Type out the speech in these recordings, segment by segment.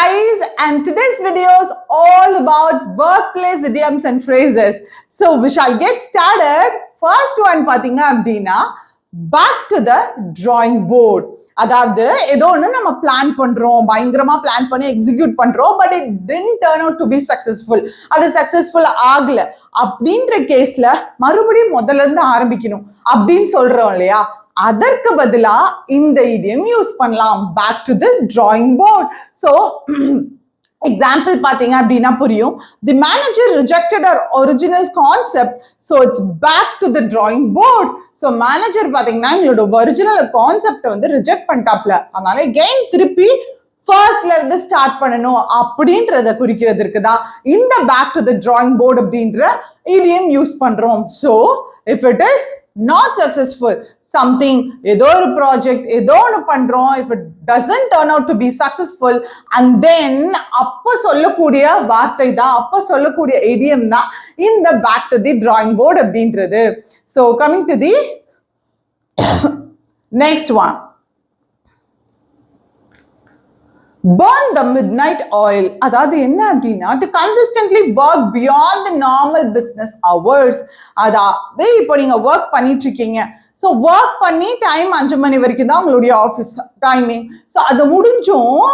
guys, and today's video is all about workplace idioms and phrases. So we shall get started. First one பாத்தீங்க அப்படின்னா back to the drawing board. அதாவது ஏதோ ஒன்று நம்ம plan பண்ணுறோம் பயங்கரமா பிளான் பண்ணி எக்ஸிக்யூட் பண்ணுறோம் but it didn't turn out to be successful அது சக்ஸஸ்ஃபுல் ஆகல அப்படின்ற கேஸ்ல மறுபடியும் முதல்ல இருந்து ஆரம்பிக்கணும் அப்படின்னு சொல்றோம் இல்லையா அதற்கு பதிலா இந்த இடியம் யூஸ் பண்ணலாம். Back to the drawing board so example பார்த்தீங்க அப்படின்னா புரியும். The manager rejected our original concept so it's back to the drawing board so manager பார்த்தீங்கன்னா எங்களோட ஒரிஜினல் கான்செப்டை வந்து ரிஜெக்ட் பண்ணிட்டாப்ல. அதனால கெயின் திருப்பி ஃபர்ஸ்ட்ல இருந்து ஸ்டார்ட் பண்ணணும் அப்படின்றத குறிக்கிறதுக்கு தான் இந்த back to the drawing board அப்படின்ற இடியம் யூஸ் பண்றோம். So if it is not successful something ஏதோ ஒரு ப்ராஜெக்ட் ஏதோ ஒன்று பண்ணுறோம் if it doesn't turn out to be successful and then அப்போ சொல்லக்கூடிய வார்த்தை தான் அப்போ சொல்லக்கூடிய இடியம் தான் இந்த back to the drawing board அப்படின்றது. So coming to the next one burn the midnight oil அதாவது என்ன அப்படின்னா to consistently work beyond the normal business hours அதாவது இப்போ நீங்க ஒர்க் பண்ணிட்டு இருக்கீங்க ஸோ ஒர்க் பண்ணி டைம் அஞ்சு மணி வரைக்கும் தான் உங்களுடைய ஆஃபீஸ் டைமிங் ஸோ அது முடிஞ்சும்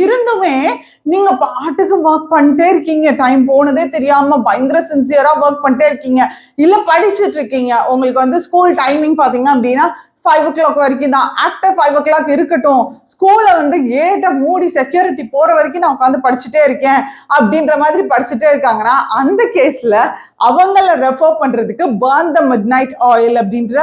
இருந்துமே நீங்க பாட்டுக்கு ஒர்க் பண்ணிட்டே இருக்கீங்க. டைம் போனதே தெரியாம பயங்கர சின்சியரா ஒர்க் பண்ணிட்டே இருக்கீங்க. இல்லை படிச்சுட்டு இருக்கீங்க உங்களுக்கு வந்து ஸ்கூல் டைமிங் பார்த்தீங்க அப்படின்னா ஃபைவ் ஓ கிளாக் வரைக்கும் தான். ஆஃப்டர் ஃபைவ் ஓ கிளாக் இருக்கட்டும் ஸ்கூலை வந்து கேட்டை மூடி செக்யூரிட்டி போற வரைக்கும் நான் உட்காந்து படிச்சுட்டே இருக்கேன். அப்படின்ற மாதிரி படிச்சுட்டே இருக்காங்கன்னா அந்த கேஸ்ல அவங்கள ரெஃபர் பண்றதுக்கு த மிட் நைட் ஆயில் அப்படின்ற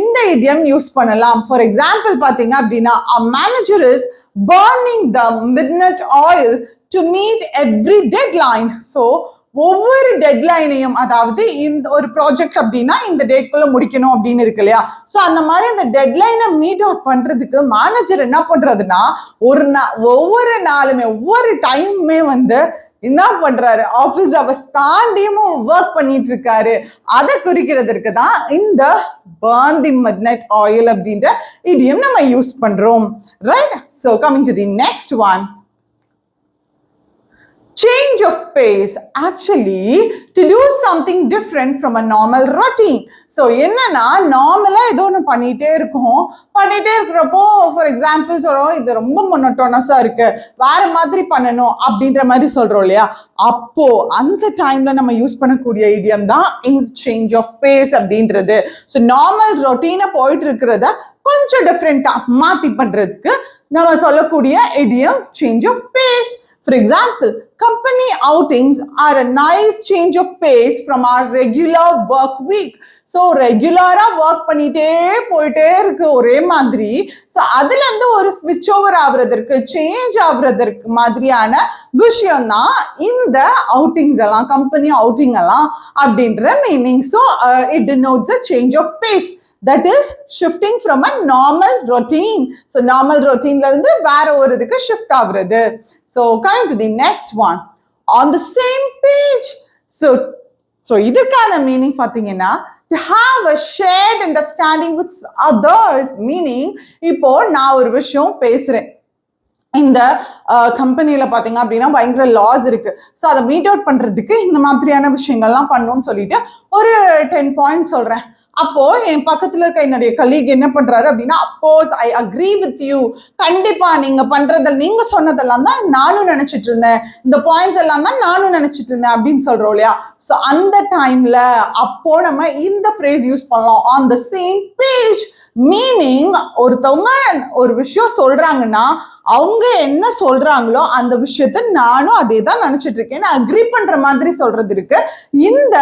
இந்த இடியம் யூஸ் பண்ணலாம். ஃபார் எக்ஸாம்பிள் பாத்தீங்க அப்படின்னா manager is burning the midnight oil to meet every deadline so ஒவ்வொரு டெட்லைனையும் அதாவது இந்த ஒரு ப்ராஜெக்ட் அப்படின்னா இந்த டேட்குள்ள முடிக்கணும் அப்படின்னு இருக்கு இல்லையா? ஸோ அந்த மாதிரி அந்த டெட்லைனை மீட் அவுட் பண்றதுக்கு மேனேஜர் என்ன பண்றதுன்னா ஒரு நா ஒவ்வொரு நாளுமே ஒவ்வொரு டைமுமே வந்து என்ன பண்றாரு? ஆபீஸ் அவர்ஸ் தாண்டியும் ஒர்க் பண்ணிட்டு இருக்காரு அதை குறிக்கிறதுக்கு தான் இந்த பாந்தி மட்னட் ஆயில் அப்படின்ற இடியம் நம்ம யூஸ் பண்றோம். Right so coming to the next one change of pace actually to do something different from a normal routine. So என்னன்னா நார்மலா ஏதோ ஒன்று பண்ணிட்டே இருக்கோம். பண்ணிட்டே இருக்கிறப்போ ஃபார் எக்ஸாம்பிள் சொல்றோம் இது ரொம்ப மொனட்டோனஸா இருக்கு. வேற மாதிரி பண்ணணும் அப்படின்ற மாதிரி சொல்றோம் இல்லையா? அப்போ அந்த டைம்ல நம்ம யூஸ் பண்ணக்கூடிய ஐடியம் தான் இந்த சேஞ்ச் ஆஃப் பேஸ் அப்படின்றது. ஸோ நார்மல் ரொட்டீனை போயிட்டு இருக்கிறத கொஞ்சம் டிஃப்ரெண்டா மாத்தி பண்றதுக்கு நம்ம சொல்லக்கூடிய idiom change of pace For example, company outings are a nice change of pace from our regular work week. So ரெகுலராக ஒர்க் பண்ணிட்டே போயிட்டே இருக்கு ஒரே மாதிரி. ஸோ அதுலேருந்து ஒரு ஸ்விட்ச் ஓவர் ஆகுறதற்கு சேஞ்ச் ஆகுறதற்கு மாதிரியான விஷயம் தான் இந்த அவுட்டிங்ஸ் எல்லாம் கம்பெனி அவுட்டிங் எல்லாம் அப்படின்ற meaning so it denotes a change of pace that is shifting from a normal routine so normal ரொட்டீன்ல இருந்து வேற ஒரு இதுக்கு ஷிஃப்ட் ஆகுறது. So coming to the next one on the same page so so இதுக்கான meaning பார்த்தீங்கன்னா to have a shared understanding with others meaning இப்போ நான் ஒரு விஷயம் பேசுறேன். இந்த கம்பெனியில் பார்த்தீங்க அப்படின்னா பயங்கர லாஸ் இருக்கு. ஸோ அதை மீட் அவுட் பண்ணுறதுக்கு இந்த மாதிரியான விஷயங்கள்லாம் பண்ணணும்னு சொல்லிட்டு ஒரு டென் பாயிண்ட் சொல்கிறேன் அப்போ என் பக்கத்துல இருக்க என்னுடைய கலீக் என்ன பண்றாரு அப்படின்னா of course I agree with you கண்டிப்பா நீங்க பண்றத நீங்க சொன்னதெல்லாம் தான் நானும் நினைச்சிட்டு இருந்தேன். இந்த பாயிண்ட்ஸ் எல்லாம் தான் நானும் நினைச்சிட்டு இருந்தேன் அப்படின்னு சொல்றோம் இல்லையா? ஸோ அந்த டைம்ல அப்போ நம்ம இந்த ஃப்ரேஸ் யூஸ் பண்ணலாம். On the same page meaning ஒருத்தவங்க ஒரு விஷயம் சொல்றாங்கன்னா அவங்க என்ன சொல்றாங்களோ அந்த விஷயத்த நானும் அதே தான் நினைச்சிட்டு இருக்கேன். அக்ரி பண்ற மாதிரி சொல்றது இருக்கு. இந்த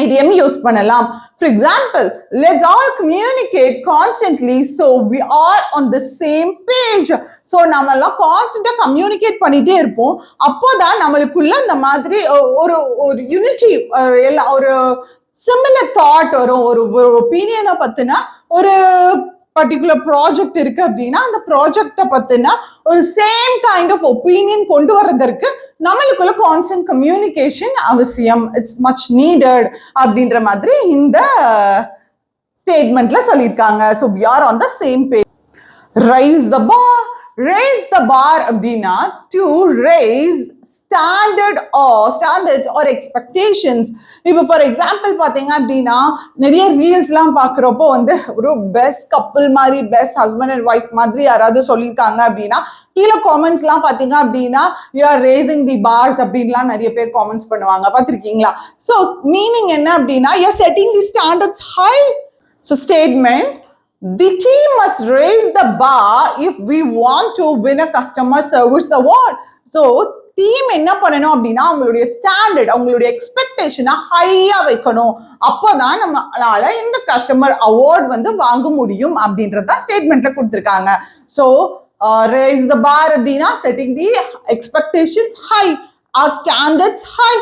ஐடியம் யூஸ் பண்ணலாம். For example let's all communicate constantly so we are on the same page so நம்மெல்லாம் எல்லாம் கம்யூனிகேட் பண்ணிகிட்டே இருப்போம். அப்போதான் நம்மளுக்குள்ள இந்த மாதிரி ஒரு ஒரு யூனிட்டி எல்லா ஒரு சிமிலர் தாட் வரும். ஒரு ஒரு ஒப்பீனியனை பற்றினா ஒரு பர்டிகுலர் ப்ராஜெக்ட் இருக்கு அப்படின்னா அந்த ப்ராஜெக்டை பத்தின ஒரு சேம் கைண்ட் ஆஃப் ஒப்பீனியன் கொண்டு வர்றதற்கு நம்மளுக்குள்ள கான்ஸ்டன்ட் கம்யூனிகேஷன் அவசியம். இட்ஸ் மச் நீடட் அப்படின்ற மாதிரி இந்த ஸ்டேட்மெண்ட்ல சொல்லியிருக்காங்க. So we are on the same page raise the bar raise the bar அப்படின்னா to raise standard standards or expectations இப்போ ஃபார் எக்ஸாம்பிள் பார்த்தீங்க அப்படின்னா நிறைய ரீல்ஸ்லாம் பார்க்குறப்போ வந்து ஒரு பெஸ்ட் கப்புள் மாதிரி பெஸ்ட் ஹஸ்பண்ட் அண்ட் ஒய்ஃப் மாதிரி யாராவது சொல்லியிருக்காங்க அப்படின்னா கீழே காமெண்ட்ஸ்லாம் பார்த்தீங்க அப்படின்னா you are raising the bars அப்படின்லாம் நிறைய பேர் காமெண்ட்ஸ் பண்ணுவாங்க. பார்த்துருக்கீங்களா? ஸோ மீனிங் என்ன அப்படின்னா you setting the standards high so statement The team must raise the bar if we want to win a customer service award. So team என்ன பண்ணணும் அப்படின்னா அவங்களுடைய ஸ்டாண்டர்ட் அவங்களுடைய எக்ஸ்பெக்டேஷனை ஹையா வைக்கணும். அப்போதான் நம்மளால இந்த கஸ்டமர் அவார்ட் வந்து வாங்க முடியும் அப்படின்றத ஸ்டேட்மெண்ட்ல கொடுத்துருக்காங்க. So raise uh, the bar அப்படின்னா setting the expectations high or standards high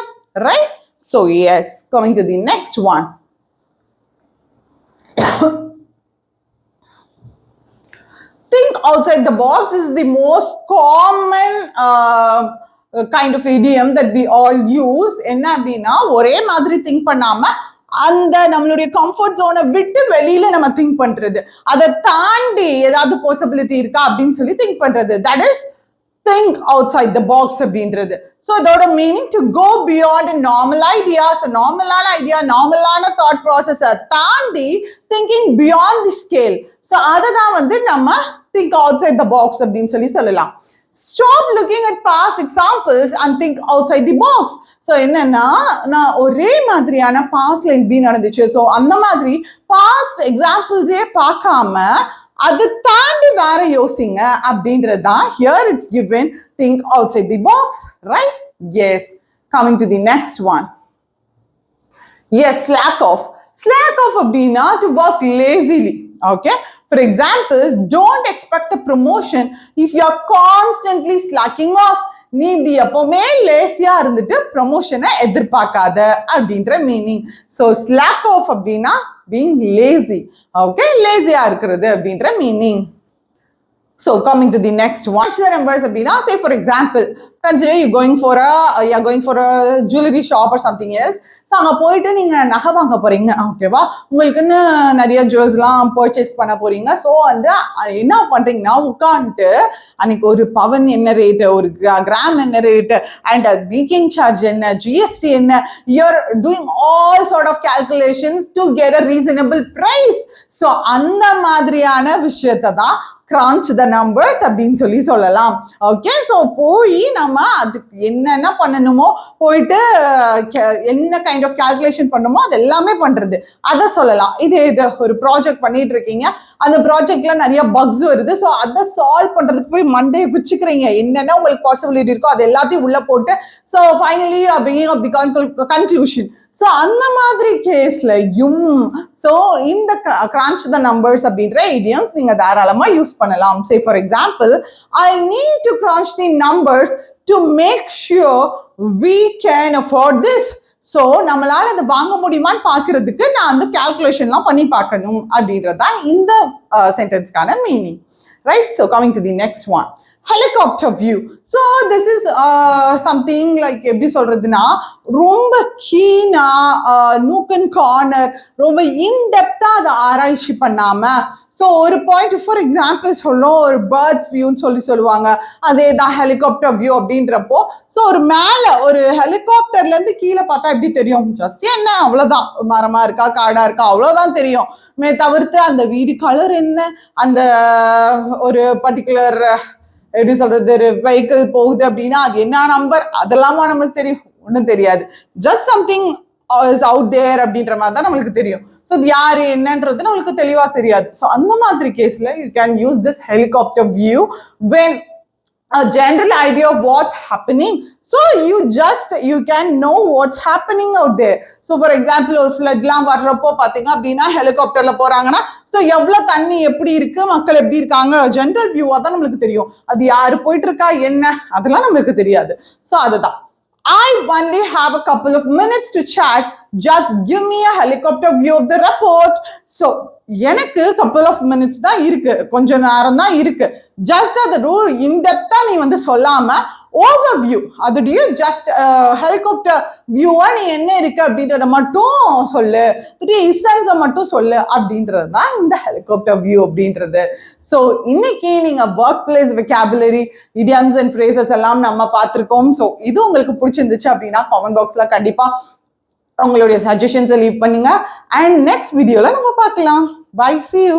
right so yes coming to the next one think outside the box is the most common uh, kind of idiom that we all use. என்ன அப்படின்னா ஒரே மாதிரி think பண்ணாம அந்த நம்மளுடைய comfort ஜோனை விட்டு வெளியில நம்ம திங்க் பண்றது. அதை தாண்டி ஏதாவது பாசிபிலிட்டி இருக்கா அப்படின்னு சொல்லி திங்க் பண்றது. That is think outside the box அப்படின்றது ஸோ அதோட meaning to go beyond normal ideas நார்மலான ஐடியா நார்மலான தாட் ப்ராசஸை தாண்டி thinking beyond the scale so அதை தான் வந்து நம்ம think outside the box அப்படின்னு சொல்லி சொல்லலாம். Stop looking at past examples and think outside the box so என்னன்னா நான் ஒரே மாதிரியான பாஸ்ட்ல இப்படி நடந்துச்சு. ஸோ அந்த மாதிரி பாஸ்ட் எக்ஸாம்பிள்ஸே பார்க்காம அது தாண்டி வேற யோசிங்க அப்படின்றது தான் here it's given think outside the box right yes coming to the next one yes slack off slack off அப்படின்னா to work lazily okay for example don't expect a promotion if you are constantly slacking off நீ இப்படி எப்பவுமே லேசியா இருந்துட்டு ப்ரொமோஷனை எதிர்பார்க்காத அப்படின்ற meaning so slack off அப்படின்னா பீங் லேசி ஓகே லேசியா இருக்கிறது அப்படின்ற meaning so coming to the next watch the numbers அப்படின்னா say for example consider you going for you going for jewellery shop jewelry something else so அங்கே போயிட்டு நீங்கள் நகை வாங்க போறீங்க. ஓகேவா உங்களுக்குன்னு நிறைய ஜுவல்ஸ்லாம் பர்ச்சேஸ் பண்ண போறீங்க. ஸோ வந்து என்ன பண்ணுறீங்கன்னா உட்காந்துட்டு அன்னைக்கு ஒரு பவன் என்ன ரேட்டு ஒரு கிராம் என்ன ரேட்டு அண்ட் மேக்கிங் சார்ஜ் என்ன ஜிஎஸ்டி என்ன you are doing all sort of calculations to get a reasonable price so அந்த மாதிரியான விஷயத்தை தான் கிரான்ச் த நம்பர்ஸ் அப்படின்னு சொல்லி சொல்லலாம். ஓகே ஸோ போய் நம்ம அதுக்கு என்னென்ன பண்ணணுமோ போயிட்டு கே- என்ன கைண்ட் ஆஃப் கால்குலேஷன் பண்ணுமோ அது எல்லாமே பண்ணுறது அதை சொல்லலாம். இது இது ஒரு ப்ராஜெக்ட் பண்ணிட்டு இருக்கீங்க. அந்த ப்ராஜெக்ட்ல நிறைய பக்ஸ் வருது. ஸோ அதை சால்வ் பண்ணுறதுக்கு போய் மண்டே பிச்சுக்கிறீங்க. என்னென்ன உங்களுக்கு பாசிபிலிட்டி இருக்கோ அது எல்லாத்தையும் உள்ளே போட்டு so finally picking off the conclusion so அந்த மாதிரி கேஸ்லயும் ஸோ இந்த கிரான்ச் த நம்பர்ஸ் அப்படின்ற ஐடியம்ஸ் நீங்க தாராளமா யூஸ் பண்ணலாம். Say for example I need to crunch the numbers to make sure we can afford this so நம்மளால அதை வாங்க முடியுமான்னு பார்க்கறதுக்கு நான் அந்த கால்குலேஷன்லாம் பண்ணி பார்க்கணும் அப்படின்றது தான் இந்த சென்டென்ஸ்க்கான meaning right so coming to the next one helicopter view so this is something like எப்படி சொல்றதுன்னா ரொம்ப கீனா நூக்கன் கார்னர் ரொம்ப இன்டெப்தா அதை ஆராய்ச்சி பண்ணாம ஸோ ஒரு பாயிண்ட் ஃபார் எக்ஸாம்பிள் சொல்லும் ஒரு பேர்ட்ஸ் வியூன்னு சொல்லி சொல்லுவாங்க. அதே தான் ஹெலிகாப்டர் வியூ அப்படின்றப்போ ஸோ ஒரு மேலே ஒரு ஹெலிகாப்டர்லேருந்து கீழே பார்த்தா எப்படி தெரியும்? ஜஸ்ட் என்ன? அவ்வளோதான் மரமாக இருக்கா காடாக இருக்கா அவ்வளோதான் தெரியும். மே தவிர்த்து அந்த வீடு கலர் என்ன? அந்த ஒரு பர்டிகுலர் எப்படி சொல்றது வெஹிக்கிள் போகுது அப்படின்னா அது என்ன நம்பர் அதெல்லாமா நமக்கு தெரியும். ஒன்றும் தெரியாது. Just something is out there அப்படின்ற மாதிரி தான் நம்மளுக்கு தெரியும். ஸோ அது யாரு என்னன்றது நம்மளுக்கு தெளிவா தெரியாது. ஸோ அந்த மாதிரி கேஸ்ல you can use this helicopter view when a general idea of what's happening. So you just you can know what's happening out there. So for example ஒரு ஃப்ளட்லாம் வர்றப்போ பார்த்தீங்க அப்படின்னா ஹெலிகாப்டர்ல போறாங்கன்னா ஸோ எவ்வளோ தண்ணி எப்படி இருக்கு மக்கள் எப்படி இருக்காங்க? ஜென்ரல் வியூவாக தான் நம்மளுக்கு தெரியும். அது யார் போயிட்டு இருக்கா என்ன? அதெல்லாம் நம்மளுக்கு தெரியாது. ஸோ அதுதான். I only have a couple of minutes to chat. Just give me a helicopter view of the report. So, எனக்கு couple of minutes தான் இருக்கு கொஞ்ச நேரம் தான் இருக்கு ஜஸ்ட் அது ரூல் இன்டெப்தா நீ வந்து சொல்லாம ஓவர் வியூ அதோடைய ஜஸ்ட் ஹெலிகாப்டர் வியூவா நீ என்ன இருக்கு அப்படின்றத மட்டும் சொல்லு. அதுடைய இசன்ஸை மட்டும் சொல்லு அப்படின்றது தான் இந்த ஹெலிகாப்டர் வியூ அப்படின்றது. ஸோ இன்னைக்கு நீங்கள் workplace vocabulary idioms and phrases எல்லாம் நம்ம பார்த்துருக்கோம். ஸோ இது உங்களுக்கு பிடிச்சிருந்துச்சு அப்படின்னா காமெண்ட் பாக்ஸில் கண்டிப்பாக உங்களுடைய சஜஷன்ஸை லீவ் பண்ணுங்க. அண்ட் நெக்ஸ்ட் வீடியோவில் நம்ம பார்க்கலாம். By C you